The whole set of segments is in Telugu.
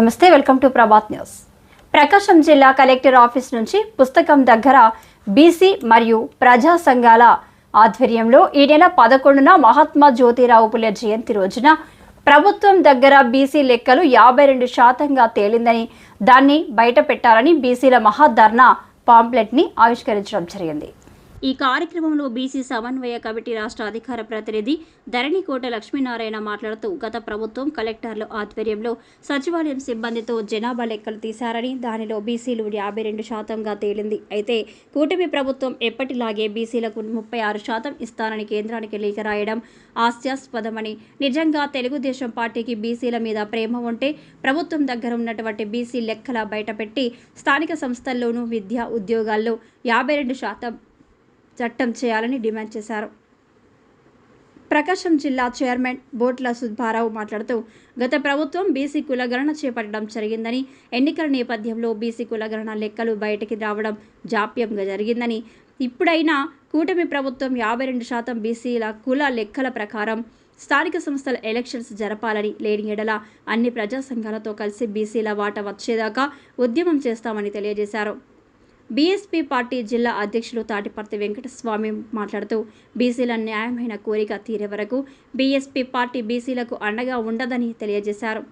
నమస్తే welcome to Prabhat news. Prakasam జిల్లా కలెక్టర్ ఆఫీస్ నుంచి పుస్తకం దగ్గర బీసీ మరియు ప్రజా సంఘాల ఆధ్వర్యంలో ఈ నెల పదకొండున మహాత్మా జ్యోతిరావు పులే జయంతి రోజున ప్రభుత్వం దగ్గర బీసీ లెక్కలు యాభై రెండు శాతంగా తేలిందని దాన్ని బయట పెట్టాలని బీసీల మహాధర్నా పాంప్లెట్ని ఆవిష్కరించడం జరిగింది. ఈ కార్యక్రమంలో బీసీ సమన్వయ కమిటీ రాష్ట్ర అధికార ప్రతినిధి ధరణికోట లక్ష్మీనారాయణ మాట్లాడుతూ గత ప్రభుత్వం కలెక్టర్ల ఆధ్వర్యంలో సచివాలయం సిబ్బందితో జనాభా లెక్కలు తీశారని దానిలో బీసీలు యాభై రెండు శాతంగా తేలింది. అయితే కూటమి ప్రభుత్వం ఎప్పటిలాగే బీసీలకు ముప్పై ఆరు శాతం ఇస్తానని కేంద్రానికి లేఖ రాయడం హాస్యాస్పదమని. నిజంగా తెలుగుదేశం పార్టీకి బీసీల మీద ప్రేమ ఉంటే ప్రభుత్వం దగ్గర ఉన్నటువంటి బీసీ లెక్కల బయటపెట్టి స్థానిక సంస్థల్లోనూ విద్యా ఉద్యోగాల్లో యాభై రెండు శాతం చట్టం చేయాలని డిమాండ్ చేశారు. ప్రకాశం జిల్లా చైర్మన్ బోట్ల సుబ్బారావు మాట్లాడుతూ గత ప్రభుత్వం బీసీ కులగణన చేపట్టడం జరిగిందని ఎన్నికల నేపథ్యంలో బీసీ కులగణన లెక్కలు బయటికి రావడం జాప్యంగా జరిగిందని ఇప్పుడైనా కూటమి ప్రభుత్వం యాభై రెండు శాతం బీసీల కుల లెక్కల ప్రకారం స్థానిక సంస్థల ఎలక్షన్స్ జరపాలని లేని ఎడల అన్ని ప్రజా సంఘాలతో కలిసి బీసీల వాట వచ్చేదాకా ఉద్యమం చేస్తామని తెలియజేశారు. బీఎస్పీ పార్టీ జిల్లా అధ్యక్షులు తాటిపర్తి వెంకటస్వామి మాట్లాడుతూ బీసీల న్యాయమైన కోరిక తీరే వరకు బీఎస్పీ పార్టీ బీసీలకు అండగా ఉండదని తెలియజేశారు.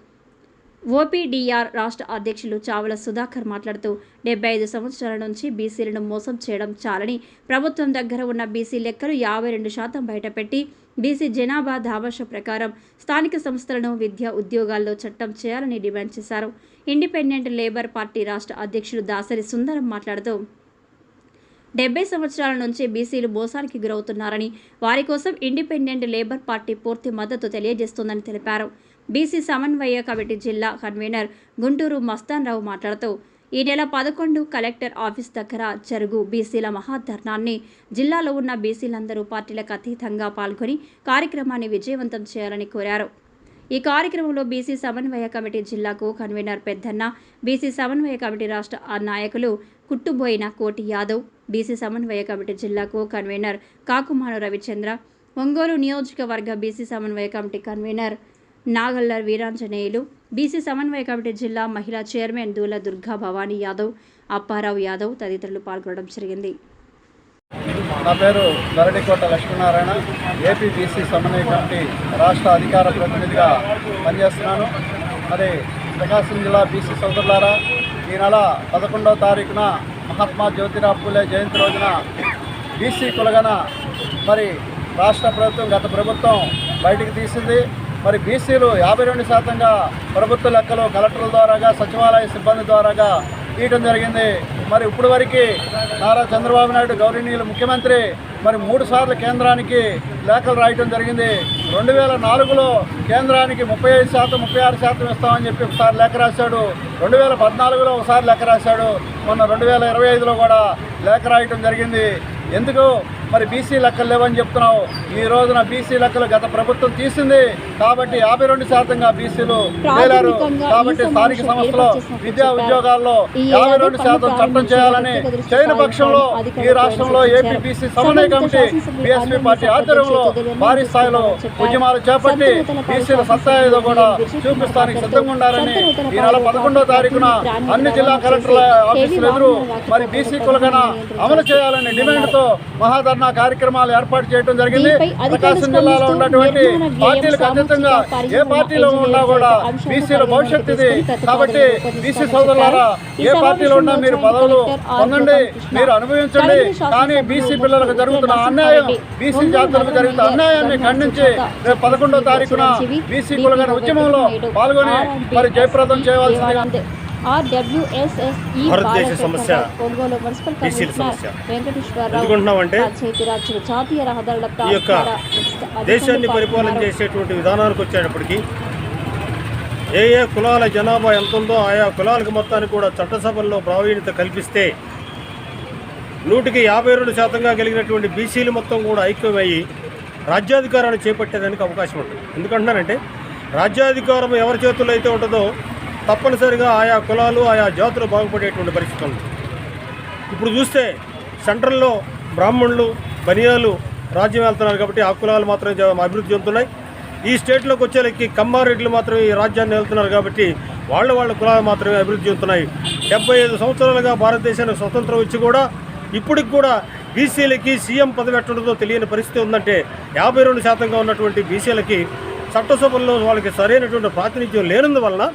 ఓపీడీఆర్ రాష్ట్ర అధ్యక్షులు చావల సుధాకర్ మాట్లాడుతూ డెబ్బై ఐదు సంవత్సరాల నుంచి బీసీలను మోసం చేయడం చాలని ప్రభుత్వం దగ్గర ఉన్న బీసీ లెక్కలు యాభై రెండు శాతం బయటపెట్టి బీసీ జనాభా దావాష ప్రకారం స్థానిక సంస్థలను విద్యా ఉద్యోగాల్లో చట్టం చేయాలని డిమాండ్ చేశారు. ఇండిపెండెంట్ లేబర్ పార్టీ రాష్ట్ర అధ్యక్షులు దాసరి సుందరం మాట్లాడుతూ డెబ్బై సంవత్సరాల నుంచి బీసీలు మోసానికి గురవుతున్నారని వారి కోసం ఇండిపెండెంట్ లేబర్ పార్టీ పూర్తి మద్దతు తెలియజేస్తుందని తెలిపారు. బీసీ సమన్వయ కమిటీ జిల్లా కన్వీనర్ గుంటూరు మస్తాన్రావు మాట్లాడుతూ ఈ నెల పదకొండు కలెక్టర్ ఆఫీస్ దగ్గర జరుగు బీసీల మహాధర్నాన్ని జిల్లాలో ఉన్న బీసీలందరూ పార్టీలకు అతీతంగా పాల్గొని కార్యక్రమాన్ని విజయవంతం చేయాలని కోరారు. ఈ కార్యక్రమంలో బీసీ సమన్వయ కమిటీ జిల్లాకు కన్వీనర్ పెద్దన్న బీసీ సమన్వయ కమిటీ రాష్ట్ర ఆ నాయకులు కుట్టుబోయిన కోటి యాదవ్ బీసీ సమన్వయ కమిటీ జిల్లాకు కన్వీనర్ కాకుమాను రవిచంద్ర ఒంగోలు నియోజకవర్గ బీసీ సమన్వయ committee convener Nagalla Veeranjaneyulu BC సమన్వయ కమిటీ జిల్లా మహిళా చైర్మన్ దూల దుర్గా భవానీ యాదవ్ అప్పారావు యాదవ్ తదితరులు పాల్గొనడం జరిగింది. నా పేరు దరడికోట లక్ష్మీనారాయణ ఏపీ బీసీ సమన్వయ కమిటీ రాష్ట్ర అధికార ప్రతినిధిగా పనిచేస్తున్నాను. మరి ప్రకాశం జిల్లా బీసీ సోదరులారా ఈ నెల పదకొండవ తారీఖున మహాత్మా జ్యోతిరావు పూలే జయంతి రోజున బీసీ కులగన మరి రాష్ట్ర ప్రభుత్వం గత ప్రభుత్వం బయటికి తీసింది. మరి బీసీలు యాభై రెండు శాతంగా ప్రభుత్వ లెక్కలు కలెక్టర్ల ద్వారాగా సచివాలయ సిబ్బంది ద్వారాగా తీయటం జరిగింది. మరి ఇప్పుడు వరకు నారా చంద్రబాబు నాయుడు గౌరవనీయులు ముఖ్యమంత్రి మరి మూడు సార్లు కేంద్రానికి లేఖలు రాయటం జరిగింది. రెండు వేల నాలుగులో కేంద్రానికి ముప్పై ఐదు శాతం ముప్పై ఆరు శాతం ఇస్తామని చెప్పి ఒకసారి లేఖ రాశాడు. రెండు వేల పద్నాలుగులో ఒకసారి లేఖ రాశాడు. మొన్న రెండు వేల ఇరవై ఐదులో కూడా లేఖ రాయటం జరిగింది. ఎందుకు? మరి బీసీ లెక్కలు లేవని చెప్తున్నావు. ఈ రోజున బీసీ లెక్కలు గత ప్రభుత్వం తీసింది. కాబట్టి యాభై రెండు శాతంగా బీసీలు తేలారు కాబట్టి స్థానిక సంస్థలో విద్యా ఉద్యోగాల్లో యాభై రెండు శాతం చట్టం చేయాలని చేయని పక్షంలో ఈ రాష్ట్రంలో ఏపీ బీసీ సమన్వయ కమిటీ బీఎస్పీ పార్టీ ఆధ్వర్యంలో భారీ స్థాయిలో ఉద్యమాలు చేపట్టి బీసీల సత్తా ఏదో కూడా చూపిస్తానికి సిద్ధంగా ఉండాలని ఈ నెల పదకొండో తారీఖున అన్ని జిల్లా కలెక్టర్ల ఆఫీసులు ఎదురు మరి బీసీ కులగన అమలు చేయాలని డిమాండ్తో మహాధర్నా కార్యక్రమాలు ఏర్పాటు చేయడం జరిగింది. ప్రకాశం జిల్లాలో ఉన్నటువంటి పార్టీలకు అతీతంగా ఏ పార్టీలో ఉన్నా కూడా బీసీల భవిష్యత్తు ఇది కాబట్టి బీసీ సోదరులారా ఏ పార్టీలో ఉన్నా మీరు పదవులు పొందండి మీరు అనుభవించండి. కానీ బీసీ పిల్లలకు జరుగుతున్న అన్యాయం బీసీ జాతులకు జరుగుతున్న అన్యాయాన్ని ఖండించి రేపు పదకొండో తారీఖున బీసీ కులగన ఉద్యమంలో పాల్గొని మరి జయప్రదం భారతదేశ సమస్య. జాతీయ రహదారుల ఈ యొక్క దేశాన్ని పరిపాలన చేసేటువంటి విధానానికి వచ్చేటప్పటికి ఏ ఏ కులాల జనాభా ఎంత ఉందో ఆయా కులాలకు మొత్తానికి కూడా చట్టసభల్లో ప్రావీణ్యత కల్పిస్తే నూటికి యాభై రెండు శాతంగా కలిగినటువంటి బీసీలు మొత్తం కూడా ఐక్యమయ్యి రాజ్యాధికారాన్ని చేపట్టేదానికి అవకాశం ఉంటుంది. ఎందుకంటున్నానంటే రాజ్యాధికారం ఎవరి చేతుల్లో అయితే ఉంటుందో తప్పనిసరిగా ఆయా కులాలు ఆయా జాతులు బాగుపడేటువంటి పరిస్థితి ఉంది. ఇప్పుడు చూస్తే సెంట్రల్లో బ్రాహ్మణులు బనియాలు రాజ్యం వెళ్తున్నారు కాబట్టి ఆ కులాలు మాత్రమే అభివృద్ధి చెందుతున్నాయి. ఈ స్టేట్లోకి వచ్చేలకి కమ్మారెడ్లు మాత్రమే ఈ రాజ్యాన్ని వెళ్తున్నారు కాబట్టి వాళ్ళ వాళ్ళ కులాలు మాత్రమే అభివృద్ధి చెందుతున్నాయి. డెబ్బై ఐదు సంవత్సరాలుగా భారతదేశానికి స్వతంత్రం వచ్చి కూడా ఇప్పటికి కూడా బీసీలకి సీఎం పదవి ఎట్టుండదో తెలియని పరిస్థితి ఉందంటే యాభై రెండు శాతంగా ఉన్నటువంటి బీసీలకి చట్టసభల్లో వాళ్ళకి సరైనటువంటి ప్రాతినిధ్యం లేనందువలన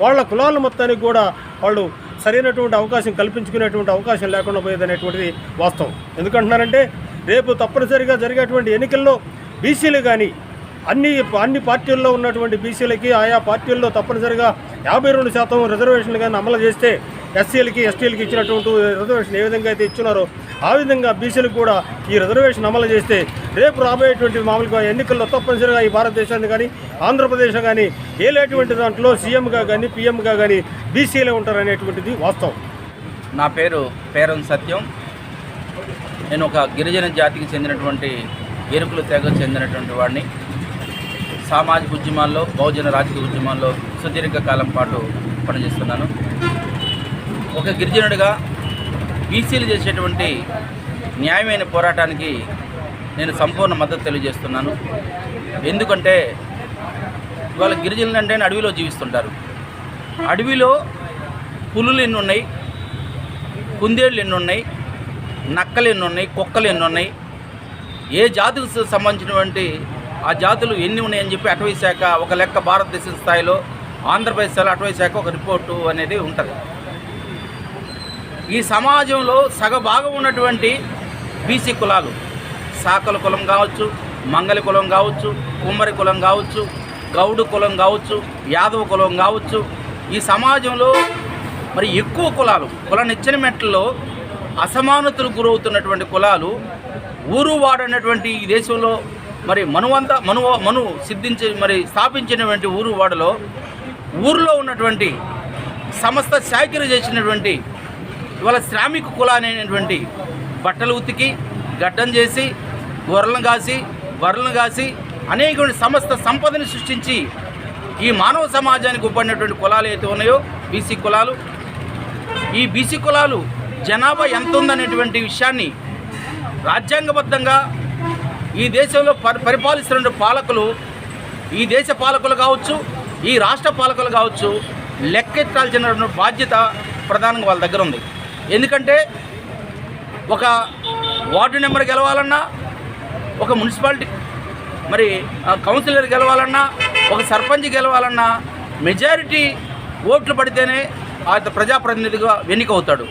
వాళ్ళ కులాల మొత్తానికి కూడా వాళ్ళు సరైనటువంటి అవకాశం కల్పించుకునేటువంటి అవకాశం లేకుండా పోయేదనేటువంటిది వాస్తవం. ఎందుకంటున్నారంటే రేపు తప్పనిసరిగా జరిగేటువంటి ఎన్నికల్లో బీసీలు కానీ అన్ని అన్ని పార్టీల్లో ఉన్నటువంటి బీసీలకి ఆయా పార్టీల్లో తప్పనిసరిగా యాభై రెండు శాతం రిజర్వేషన్లు కానీ అమలు చేస్తే ఎస్సీలకి ఎస్టీలకి ఇచ్చినటువంటి రిజర్వేషన్ ఏ విధంగా అయితే ఇచ్చినారో ఆ విధంగా బీసీలకు కూడా ఈ రిజర్వేషన్ అమలు చేస్తే రేపు రాబోయేటువంటి మామూలుగా ఎన్నికల్లో తప్పనిసరిగా ఈ భారతదేశాన్ని కానీ ఆంధ్రప్రదేశ్ కానీ ఏలేటువంటి దాంట్లో సీఎంగా కానీ పీఎంగా కానీ బీసీలే ఉంటారనేటువంటిది వాస్తవం. నా పేరు పేరం సత్యం. నేను ఒక గిరిజన జాతికి చెందినటువంటి ఎరుకులు తెగకు చెందినటువంటి వాడిని. సామాజిక ఉద్యమాల్లో బహుజన రాజకీయ ఉద్యమాల్లో సుదీర్ఘ కాలం పాటు పనిచేస్తున్నాను. ఒక గిరిజనుడిగా బీసీలు చేసేటువంటి న్యాయమైన పోరాటానికి నేను సంపూర్ణ మద్దతు తెలియజేస్తున్నాను. ఎందుకంటే ఇవాళ గిరిజనులు అంటే అడవిలో జీవిస్తుంటారు. అడవిలో పులులు ఎన్ని ఉన్నాయి కుందేళ్ళు ఎన్ని ఉన్నాయి నక్కలు ఎన్ని ఉన్నాయి కుక్కలు ఎన్ని ఉన్నాయి ఏ జాతులకు సంబంధించినటువంటి ఆ జాతులు ఎన్ని ఉన్నాయని చెప్పి అటవీ శాఖ ఒక లెక్క భారతదేశ స్థాయిలో ఆంధ్రప్రదేశ్ స్థాయిలో అటవీ శాఖ ఒక రిపోర్టు అనేది ఉంటుంది. ఈ సమాజంలో సగభాగం ఉన్నటువంటి బీసీ కులాలు. సాకల కులం కావచ్చు మంగళ కులం కావచ్చు కుమ్మరి కులం కావచ్చు గౌడు కులం కావచ్చు యాదవ కులం కావచ్చు. ఈ సమాజంలో మరి ఎక్కువ కులాలు కుల నిచ్చిన మెట్లలో అసమానతలు గురవుతున్నటువంటి కులాలు ఊరు వాడనటువంటి ఈ దేశంలో మరి మనువంత మను మను సిద్ధించి మరి స్థాపించినటువంటి ఊరు వాడలో ఊరిలో ఉన్నటువంటి సమస్త శాఖలు చేసినటువంటి ఇవాళ శ్రామిక కులానైనటువంటి బట్టలు ఉతికి గడ్డం చేసి గొర్రెలను కాసి బర్రెలను కాసి అనేక సమస్త సంపదని సృష్టించి ఈ మానవ సమాజానికి ఉపడినటువంటి కులాలు అయితే ఉన్నాయో బీసీ కులాలు ఈ బీసీ కులాలు జనాభా ఎంత ఉందనేటువంటి విషయాన్ని రాజ్యాంగబద్ధంగా ఈ దేశంలో పరి పరిపాలిస్తున్న పాలకులు ఈ దేశ పాలకులు కావచ్చు ఈ రాష్ట్ర పాలకులు కావచ్చు లెక్కెత్తాల్సిన బాధ్యత ప్రధానంగా వాళ్ళ దగ్గర ఉంది. ఎందుకంటే ఒక వార్డు నెంబర్ గెలవాలన్నా ఒక మున్సిపాలిటీ మరి ఆ, కౌన్సిలర్ గెలవాలన్నా ఒక సర్పంచ్ గెలవాలన్నా మెజారిటీ ఓట్లు పడితేనే ఆ ప్రజాప్రతినిధిగా ఎన్నికవుతాడు.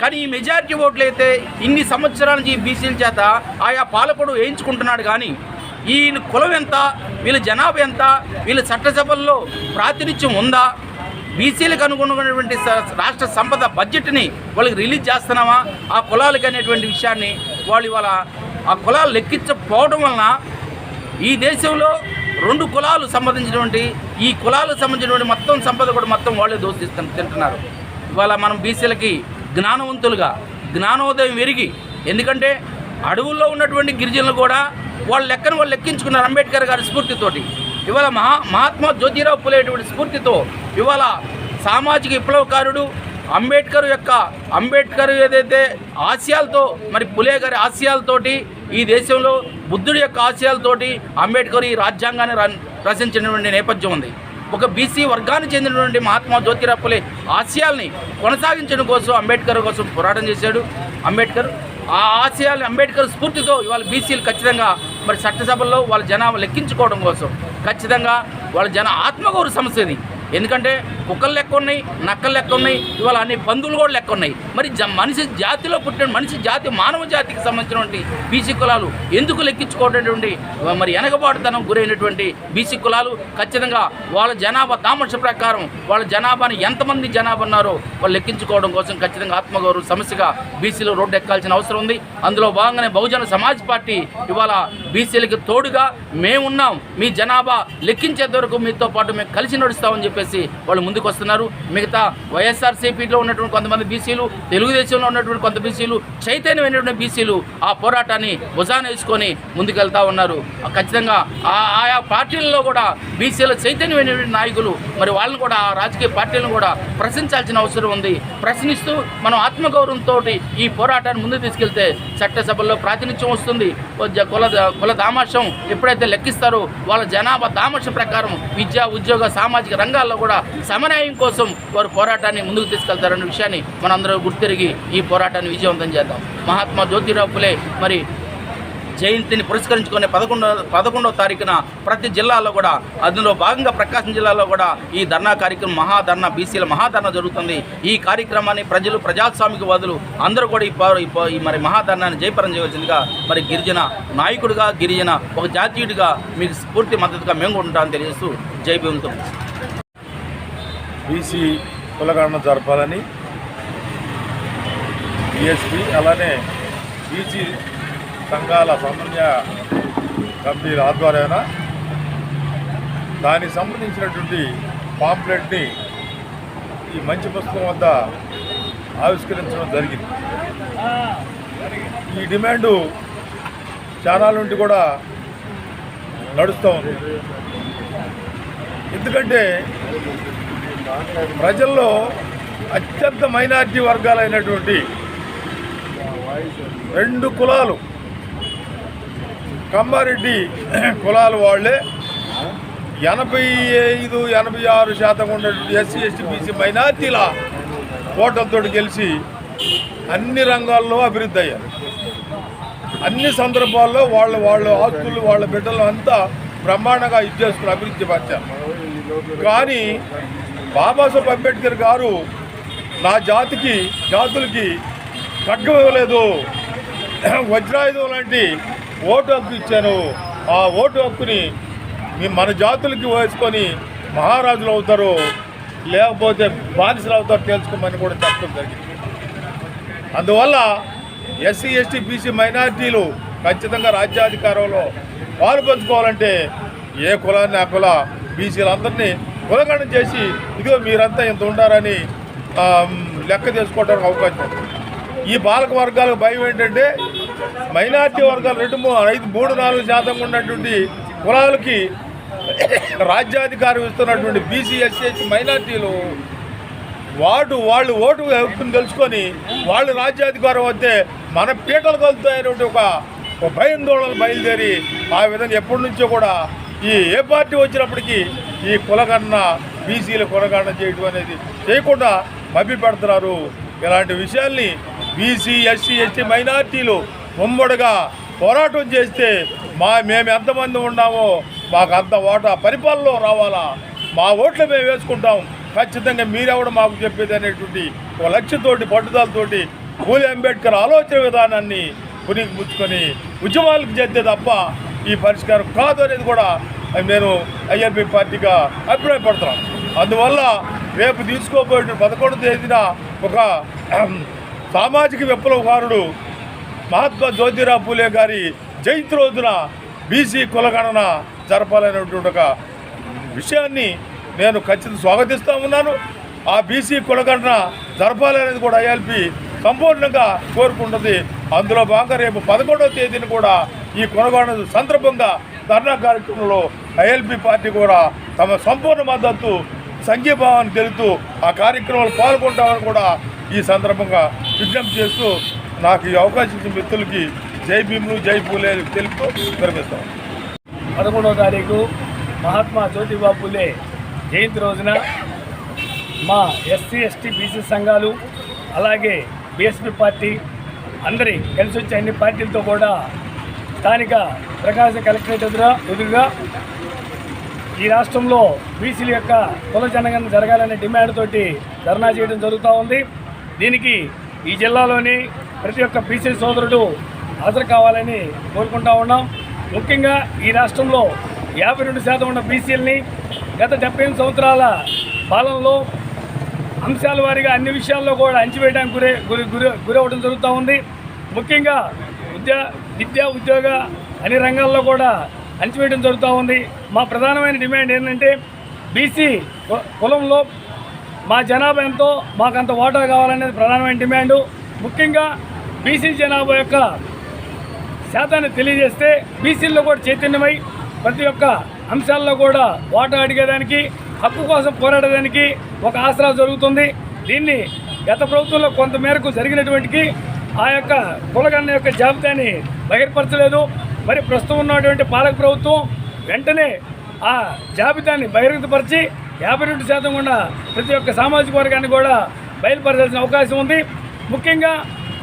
కానీ ఈ మెజారిటీ ఓట్లు అయితే ఇన్ని సంవత్సరాల నుంచి ఈ బీసీల చేత ఆయా పాలకుడు వేయించుకుంటున్నాడు కానీ ఈయన కులం ఎంత వీళ్ళ జనాభా ఎంత వీళ్ళ చట్టసభల్లో ప్రాతినిధ్యం ఉందా బీసీలకు అనుగుణమైనటువంటి రాష్ట్ర సంపద బడ్జెట్ని వాళ్ళకి రిలీజ్ చేస్తున్నామా? ఆ కులాలకి అనేటువంటి విషయాన్ని వాళ్ళు ఇవాళ ఆ కులాలు లెక్కించకపోవడం వలన ఈ దేశంలో రెండు కులాలు సంబంధించినటువంటి ఈ కులాలకు సంబంధించినటువంటి మొత్తం సంపద కూడా మొత్తం వాళ్ళే దోషిస్తు తింటున్నారు. ఇవాళ మనం బీసీలకి జ్ఞానవంతులుగా జ్ఞానోదయం పెరిగి ఎందుకంటే అడవుల్లో ఉన్నటువంటి గిరిజనులు కూడా వాళ్ళు లెక్కను వాళ్ళు లెక్కించుకున్నారు అంబేద్కర్ గారి స్ఫూర్తితోటి. ఇవాళ మహా మహాత్మా జ్యోతిరావు పులేటువంటి స్ఫూర్తితో ఇవాళ సామాజిక విప్లవకారుడు అంబేద్కర్ యొక్క అంబేద్కర్ ఏదైతే ఆశయాలతో మరి పులే గారి ఆశయాలతోటి ఈ దేశంలో బుద్ధుడి యొక్క ఆశయాలతోటి అంబేద్కర్ ఈ రాజ్యాంగాన్ని ర- రచించినటువంటి నేపథ్యం ఉంది. ఒక బీసీ వర్గానికి చెందినటువంటి మహాత్మా జ్యోతిరావు పులే ఆశయాల్ని కొనసాగించడం కోసం అంబేద్కర్ కోసం పోరాటం చేశాడు. అంబేద్కర్ ఆ ఆశయాలు అంబేద్కర్ స్ఫూర్తితో ఇవాళ బీసీలు ఖచ్చితంగా మరి చట్టసభల్లో వాళ్ళ జనాభా లెక్కించుకోవడం కోసం ఖచ్చితంగా వాళ్ళ జన ఆత్మగౌరవ సమస్య ఇది. ఎందుకంటే కుక్కలు లెక్క ఉన్నాయి నక్కలు లెక్క ఉన్నాయి ఇవాళ అన్ని పందులు కూడా లెక్క ఉన్నాయి. మరి జ మనిషి జాతిలో పుట్టిన మనిషి జాతి మానవ జాతికి సంబంధించినటువంటి బీసీ కులాలు ఎందుకు లెక్కించుకోవటటువంటి మరి వెనకబాటుతనం గురైనటువంటి బీసీ కులాలు ఖచ్చితంగా వాళ్ళ జనాభా తామర్ష ప్రకారం వాళ్ళ జనాభాని ఎంతమంది జనాభా ఉన్నారో వాళ్ళు లెక్కించుకోవడం కోసం ఖచ్చితంగా ఆత్మగౌరవ సమస్యగా బీసీలు రోడ్డు ఎక్కాల్సిన అవసరం ఉంది. అందులో భాగంగానే బహుజన సమాజ్ పార్టీ ఇవాళ బీసీలకి తోడుగా మేమున్నాం. మీ జనాభా లెక్కించేంత వరకు మీతో పాటు మేము కలిసి నడుస్తామని చెప్పేసి వాళ్ళు ముందుకు వస్తున్నారు. మిగతా వైఎస్ఆర్సీపీలో ఉన్నటువంటి కొంతమంది బీసీలు తెలుగుదేశంలో ఉన్నటువంటి కొంత బీసీలు చైతన్యమైనటువంటి బీసీలు ఆ పోరాటాన్ని భుజాన వేసుకొని ముందుకెళ్తా ఉన్నారు. ఖచ్చితంగా ఆ ఆయా పార్టీలలో కూడా బీసీల చైతన్యమైనటువంటి నాయకులు మరి వాళ్ళని కూడా ఆ రాజకీయ పార్టీలను కూడా ప్రశ్నించాల్సిన అవసరం ఉంది. ప్రశ్నిస్తూ మనం ఆత్మగౌరవంతో ఈ పోరాటాన్ని ముందుకు తీసుకెళ్తే చట్టసభల్లో ప్రాతినిధ్యం వస్తుంది. కుల కుల దామాషం ఎప్పుడైతే లెక్కిస్తారో వాళ్ళ జనాభా దామాషం ప్రకారం విద్య ఉద్యోగ సామాజిక రంగాలు జిల్లాల్లో కూడా సమన్యాయం కోసం వారు పోరాటాన్ని ముందుకు తీసుకెళ్తారన్న విషయాన్ని మనందరూ గుర్తిరిగి ఈ పోరాటాన్ని విజయవంతం చేద్దాం. మహాత్మా జ్యోతిరావు పులే మరి జయంతిని పురస్కరించుకునే పదకొండో పదకొండవ తారీఖున ప్రతి జిల్లాలో కూడా అందులో భాగంగా ప్రకాశం జిల్లాలో కూడా ఈ ధర్నా కార్యక్రమం మహాధర్నా బీసీల మహాధర్నా జరుగుతుంది. ఈ కార్యక్రమాన్ని ప్రజలు ప్రజాస్వామికవాదులు అందరూ కూడా ఈ మరి మహాధర్నాన్ని జయపరం చేయవలసిందిగా మరి గిరిజన నాయకుడిగా గిరిజన ఒక జాతీయుడిగా మీకు స్ఫూర్తి మద్దతుగా మేము కూడా ఉంటామని తెలియజేస్తూ జై భీముతో. బీసీ కులగణన జరపాలని బిఎస్పి అలానే బీసీ సంఘాల సమన్వయ కమిటీల ఆధ్వర్యాన దానికి సంబంధించినటువంటి పాంప్లెట్ని ఈ మంచి పుస్తకం వద్ద ఆవిష్కరించడం జరిగింది. ఈ డిమాండు చాలా నుండి కూడా నడుస్తూ ఉంది. ఎందుకంటే ప్రజల్లో అత్యంత మైనార్టీ వర్గాలైనటువంటి రెండు కులాలు. కమ్మారెడ్డి కులాల వాళ్ళే. ఎనభై ఐదు ఎనభై ఆరు శాతం ఉన్నటువంటి ఎస్సీ ఎస్టీ బీసీ మైనార్టీల ఓట్లతో గెలిచి అన్ని రంగాల్లో అభివృద్ధి అయ్యారు. అన్ని సందర్భాల్లో వాళ్ళ వాళ్ళ ఆస్తులు వాళ్ళ బిడ్డలు అంతా బ్రహ్మాండంగా ఇది చేసుకుని అభివృద్ధి పరిచారు. కానీ బాబాసాహెబ్ అంబేద్కర్ గారు నా జాతికి జాతులకి ఖడ్గం ఇవ్వలేదు వజ్రాయుధం లాంటి ఓటు హక్కు ఇచ్చాను. ఆ ఓటు హక్కుని మన జాతులకి వేసుకొని మహారాజులు అవుతారు. లేకపోతే బానిసలు అవుతారు తెలుసుకోమని కూడా చెప్పడం జరిగింది. అందువల్ల ఎస్సీ ఎస్టీ బీసీ మైనార్టీలు ఖచ్చితంగా రాజ్యాధికారంలో పాలు పంచుకోవాలంటే ఏ కులాన్ని ఆ కుల బీసీలందరినీ కులగణన చేసి ఇదిగో మీరంతా ఇంత ఉండారని లెక్క చేసుకోవడానికి అవకాశం ఈ బాలక వర్గాలకు భయం ఏంటంటే మైనార్టీ వర్గాలు రెండు మూడు ఐదు మూడు నాలుగు శాతం ఉన్నటువంటి కులాలకి రాజ్యాధికారం ఇస్తున్నటువంటి బీసీ ఎస్సీ మైనార్టీలు వాడు వాళ్ళు ఓటు హక్కుని తెలుసుకొని వాళ్ళు రాజ్యాధికారం వస్తే మన పీటలు కలుగుతాయనేటువంటి ఒక ఒక భయాందోళనలు బయలుదేరి ఆ విధంగా ఎప్పటి నుంచో కూడా ఈ ఏ పార్టీ వచ్చినప్పటికీ ఈ కులగణన బీసీల కులగణన చేయడం అనేది చేయకుండా మభ్యపెడుతున్నారు ఇలాంటి విషయాల్ని బీసీ ఎస్సీ ఎస్టీ మైనార్టీలు ఉమ్మడిగా పోరాటం చేస్తే మా మేము ఎంతమంది ఉన్నామో మాకు అంత ఓట పరిపాలనలో రావాలా? మా ఓట్లు మేము వేసుకుంటాం. ఖచ్చితంగా మీరెవడ మాకు చెప్పేది అనేటువంటి ఒక లక్ష్యంతోటి పట్టుదలతోటి కూలీ అంబేద్కర్ ఆలోచన విధానాన్ని పునికి పుచ్చుకొని ఉద్యమాలకు చేస్తే తప్ప ఈ పరిష్కారం కాదు అనేది కూడా నేను ఐఎల్పి పార్టీగా అభిప్రాయపడుతున్నాను. అందువల్ల రేపు తీసుకోబోయిన పదకొండు తేదీన ఒక సామాజిక విప్లవకారుడు మహాత్మా జ్యోతిరావు పూలే గారి జయంతి రోజున బీసీ కులగణన జరపాలనేటువంటి ఒక విషయాన్ని నేను ఖచ్చితంగా స్వాగతిస్తూ ఉన్నాను. ఆ బీసీ కులగణన జరపాలనేది కూడా ఐఎల్పి సంపూర్ణంగా కోరుకుంటుంది. అందులో భాగంగా రేపు పదకొండవ తేదీని కూడా ఈ కొనగొన సందర్భంగా ధర్నా కార్యక్రమంలో ఐఎల్పి పార్టీ కూడా తమ సంపూర్ణ మద్దతు సంఘీభావాన్ని తెలుపుతూ ఆ కార్యక్రమంలో పాల్గొంటామని కూడా ఈ సందర్భంగా విజ్ఞప్తి చేస్తూ నాకు ఈ అవకాశం ఇచ్చిన మిత్రులకి జై భీములు జై పూలే తెలుపుతూ నిర్మిస్తాం పదకొండవ తారీఖు మహాత్మా జ్యోతిబా పూలే జయంతి రోజున మా ఎస్సీ ఎస్టీ బీసీ సంఘాలు అలాగే బీఎస్పీ పార్టీ అందరి కలిసి వచ్చే అన్ని పార్టీలతో కూడా స్థానిక ప్రకాశ కలెక్టరేట్ ఎదుర ఎదురుగా ఈ రాష్ట్రంలో బీసీల యొక్క కుల జనగణన జరగాలనే డిమాండ్ తోటి ధర్నా చేయడం జరుగుతూ ఉంది. దీనికి ఈ జిల్లాలోని ప్రతి ఒక్క బీసీ సోదరుడు హాజరు కావాలని కోరుకుంటా ఉన్నాం. ముఖ్యంగా ఈ రాష్ట్రంలో యాభై రెండు శాతం ఉన్న బీసీలని గత డెబ్బై సంవత్సరాల పాలనలో అంశాల వారీగా అన్ని విషయాల్లో కూడా అంచివేయడానికి గురి గురి గురి గురవడం జరుగుతూ ఉంది. ముఖ్యంగా విద్య విద్యా ఉద్యోగ అన్ని రంగాల్లో కూడా అంచివేయడం జరుగుతూ ఉంది. మా ప్రధానమైన డిమాండ్ ఏంటంటే బీసీ పొలంలో కులంలో మా జనాభా ఎంతో మాకు అంత ఓటా కావాలనేది ప్రధానమైన డిమాండు. ముఖ్యంగా బీసీ జనాభా యొక్క శాతాన్ని తెలియజేస్తే బీసీల్లో కూడా చైతన్యమై ప్రతి ఒక్క అంశాల్లో కూడా ఓటు అడిగేదానికి హక్కు కోసం పోరాడేదానికి ఒక ఆసరా జరుగుతుంది. దీన్ని గత ప్రభుత్వంలో కొంత మేరకు జరిగినటువంటికి ఆ యొక్క కులగన్న యొక్క జాబితాని బహిర్పరచలేదు. మరి ప్రస్తుతం ఉన్నటువంటి పాలక ప్రభుత్వం వెంటనే ఆ జాబితాని బహిర్గతపరిచి యాభై రెండు శాతం కూడా ప్రతి ఒక్క సామాజిక వర్గాన్ని కూడా బయలుపరచాల్సిన అవకాశం ఉంది. ముఖ్యంగా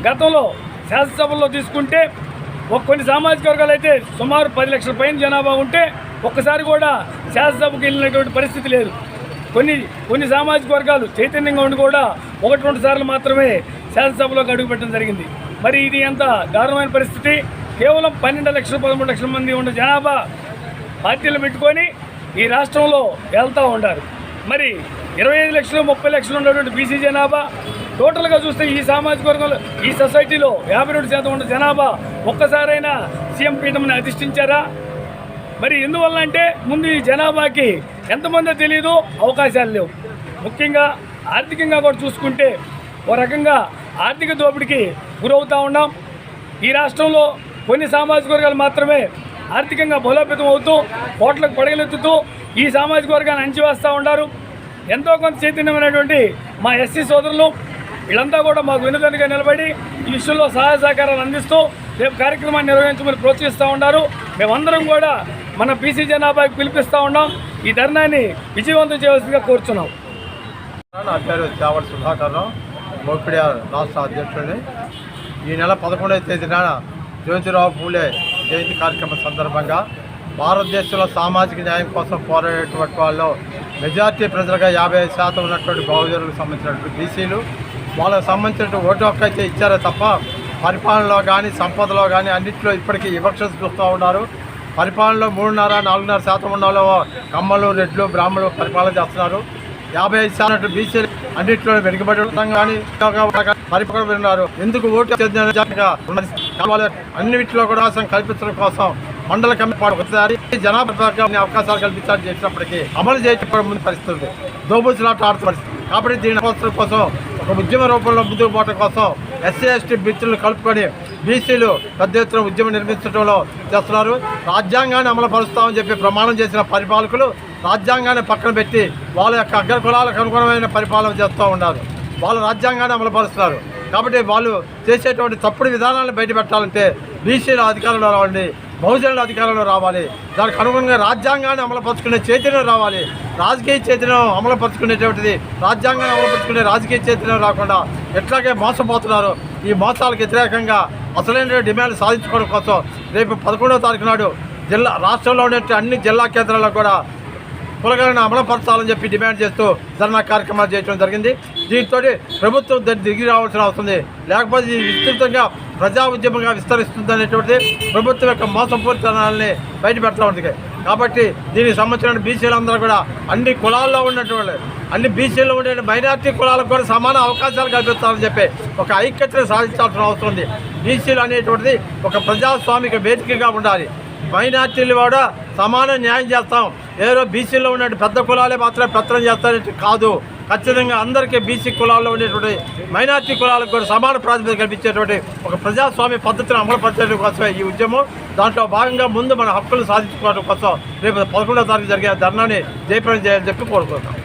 గతంలో శాసనసభల్లో తీసుకుంటే ఒక కొన్ని సామాజిక వర్గాలు అయితే సుమారు పది లక్షల పైన జనాభా ఉంటే ఒక్కసారి కూడా శాసనసభకు వెళ్ళినటువంటి పరిస్థితి లేదు. కొన్ని కొన్ని సామాజిక వర్గాలు చైతన్యంగా ఉండి కూడా ఒకటి రెండు సార్లు మాత్రమే శాసనసభలోకి అడుగుపెట్టడం జరిగింది. మరి ఇది ఎంత దారుణమైన పరిస్థితి? కేవలం పన్నెండు లక్షలు పదమూడు లక్షల మంది ఉన్న జనాభా పార్టీలు పెట్టుకొని ఈ రాష్ట్రంలో వెళ్తూ ఉంటారు మరి ఇరవై ఐదు లక్షలు ముప్పై లక్షలు ఉన్నటువంటి బీసీ జనాభా టోటల్గా చూస్తే ఈ సామాజిక వర్గంలో ఈ సొసైటీలో యాభై రెండు శాతం ఉన్న జనాభా ఒక్కసారైనా సీఎం పీఠంని అధిష్ఠించారా? మరి ఎందువల్ల అంటే ముందు ఈ జనాభాకి ఎంతమందో తెలియదు అవకాశాలు లేవు. ముఖ్యంగా ఆర్థికంగా కూడా చూసుకుంటే ఓ రకంగా ఆర్థిక దోపిడీకి గురవుతూ ఉన్నాం. ఈ రాష్ట్రంలో కొన్ని సామాజిక వర్గాలు మాత్రమే ఆర్థికంగా బలోపేతం అవుతూ కోట్లకు పడగలెత్తుతూ ఈ సామాజిక వర్గాన్ని అంచివేస్తూ ఉన్నారు. ఎంతో కొంత చైతన్యమైనటువంటి మా ఎస్సీ సోదరులు వీళ్ళంతా కూడా మాకు వెనుదనుగా నిలబడి ఈ విషయంలో సహాయ సహకారాలు అందిస్తూ రేపు కార్యక్రమాన్ని నిర్వహించమని ప్రోత్సహిస్తూ ఉన్నారు. మేమందరం కూడా మన బీసీ జనాభాకి పిలిపిస్తూ ఉన్నాం. ఈ ధర్నాన్ని విజయవంతం చేయవలసిందిగా కోరుతున్నాం నా పేరు సుధాకర్రావు మోపిడి రాష్ట్ర అధ్యక్షుడిని. ఈ నెల పదకొండవ తేదీన జ్యోతిరావు పూలే జయంతి కార్యక్రమం సందర్భంగా భారతదేశంలో సామాజిక న్యాయం కోసం పోరాడేటువంటి వాళ్ళు మెజార్టీ ప్రజలుగా యాభై శాతం ఉన్నటువంటి బహుజనులకు సంబంధించినటువంటి బీసీలు వాళ్ళకి సంబంధించినటువంటి ఓటు హక్కు అయితే ఇచ్చారే తప్ప పరిపాలనలో కానీ సంపదలో కానీ అన్నింటిలో ఇప్పటికీ వివక్ష చూస్తూ ఉన్నారు. పరిపాలనలో మూడున్నర నాలుగున్నర శాతం ఉన్న వాళ్ళు కమ్మలు రెడ్లు బ్రాహ్మణులు పరిపాలన చేస్తున్నారు. యాభై ఐదు శాతం బీసీలు అన్నింటిలో వెనుకబడి ఉండటం కానీ పరిపాలన ఉన్నారు ఎందుకు ఓటు ఉన్నది? అన్నింటిలో కూడా కల్పించడం కోసం మండల కమిటీ ఒకసారి జనాభా అవకాశాలు కల్పించాలని చేసినప్పటికీ అమలు చేయకపోవడం ముందు పరిస్థితుంది ఉంది దోబుచ్చులాట ఆడుతున్న పరిస్థితి. కాబట్టి దీని కోసం ఒక ఉద్యమ రూపంలో ముందుకు పోవడం కోసం ఎస్సీ ఎస్టీ బిత్తులను కలుపుకొని బీసీలు పెద్ద ఎత్తున ఉద్యమం నిర్మించడంలో చేస్తున్నారు. రాజ్యాంగాన్ని అమలు పరుస్తామని చెప్పి ప్రమాణం చేసిన పరిపాలకులు రాజ్యాంగాన్ని పక్కన పెట్టి వాళ్ళ యొక్క అగ్ర కులాలకు అనుగుణమైన పరిపాలన చేస్తూ ఉన్నారు. వాళ్ళు రాజ్యాంగాన్ని అమలుపరుస్తున్నారు. కాబట్టి వాళ్ళు చేసేటువంటి తప్పుడు విధానాలను బయటపెట్టాలంటే బీసీల అధికారంలో రావండి బహుజనుల అధికారంలో రావాలి. దానికి అనుగుణంగా రాజ్యాంగాన్ని అమలుపరుచుకునే చైతన్యం రావాలి. రాజకీయ చైతన్యం అమలుపరుచుకునేటువంటిది రాజ్యాంగాన్ని అమలుపరుచుకునే రాజకీయ చైతన్యం రాకుండా ఎట్లాగే మోసపోతున్నారు. ఈ మోసాలకు వ్యతిరేకంగా అసలైన డిమాండ్ సాధించుకోవడం కోసం రేపు పదకొండవ తారీఖు నాడు జిల్లా రాష్ట్రంలో ఉండే అన్ని జిల్లా కేంద్రాల్లో కూడా కులగలను అమలుపరచాలని చెప్పి డిమాండ్ చేస్తూ ధర్నా కార్యక్రమాలు చేయడం జరిగింది. దీంతో ప్రభుత్వం దాన్ని దిగి రావాల్సిన అవసరం ఉంది. లేకపోతే ఇది విస్తృతంగా ప్రజా ఉద్యమంగా విస్తరిస్తుంది అనేటువంటిది ప్రభుత్వం యొక్క మోసపూరితనాలని బయటపెడతా ఉంటుంది కాబట్టి దీనికి సంబంధించిన బీసీలందరూ కూడా అన్ని కులాల్లో ఉన్నటువంటి అన్ని బీసీల్లో ఉండే మైనార్టీ కులాలకు కూడా సమాన అవకాశాలు కల్పిస్తామని చెప్పి ఒక ఐక్యతను సాధించాల్సిన అవసరం ఉంది. బీసీలు అనేటువంటిది ఒక ప్రజాస్వామిక వేదికగా ఉండాలి. మైనార్టీలు కూడా సమాన న్యాయం చేస్తాం. ఏదో బీసీలో ఉన్న పెద్ద కులాలే మాత్రమే పెత్తనం చేస్తారంటే కాదు. ఖచ్చితంగా అందరికీ బీసీ కులాల్లో ఉండేటువంటి మైనార్టీ కులాలకు కూడా సమాన ప్రాతిపదిక కల్పించేటువంటి ఒక ప్రజాస్వామ్య పద్ధతిని అమలుపరచడం కోసమే ఈ ఉద్యమం. దాంట్లో భాగంగా ముందు మన హక్కులు సాధించుకోవడం కోసం రేపు పదకొండవ తారీఖు జరిగే ధర్నాన్ని జయప్రదం చేయాలని చెప్పి కోరుకుంటాం